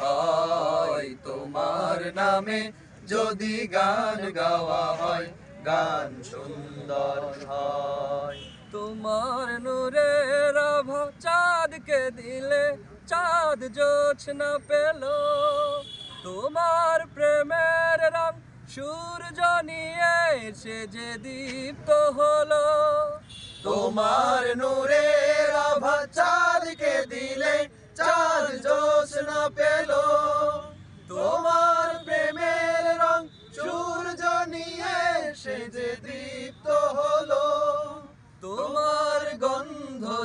হয় তোমার নামে যদি গান গাওয়া হয়, গান সুন্দর হয়। তোমার নূরে আভা চাঁদকে দিলে, চাঁদ জোছনা পেল। তোমার প্রেমের রং সূর্য নিয়ে সে যে দীপ্ত হলো। তোমার নূরের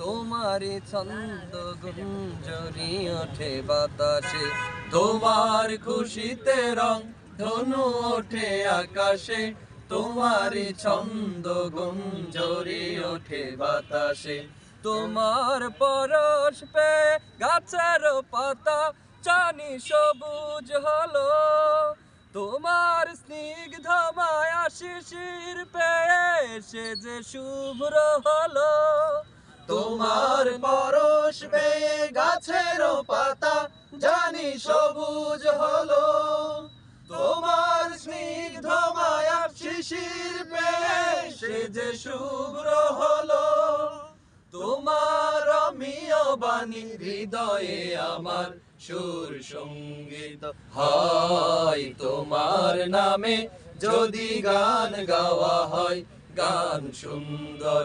তোমারই ছন্দ গুঞ্জরি ওঠে বাতাসে, তোমার খুশিতে রং ধনু ওঠে আকাশে তোমারই ছন্দ গুঞ্জরি ওঠে বাতাসে। তোমার পরশ পে গাছের পাতা চানি সবুজ হলো। তোমার স্নিগ্ধ মায়া শিশির পেয়ে সে যে শুভ্র হলো। তোমার পরশ পেয়ে গাছের পাতা, জানি সবুজ হলো। তোমার স্নিগ্ধ মায়া শিশির পেয়ে সে যে শুভ্র হলো। তোমার অমিয় বাণী হৃদয়ে আমার সুর সংগীত হয়। তোমার নামে যদি গান গাওয়া হয়, গান সুন্দর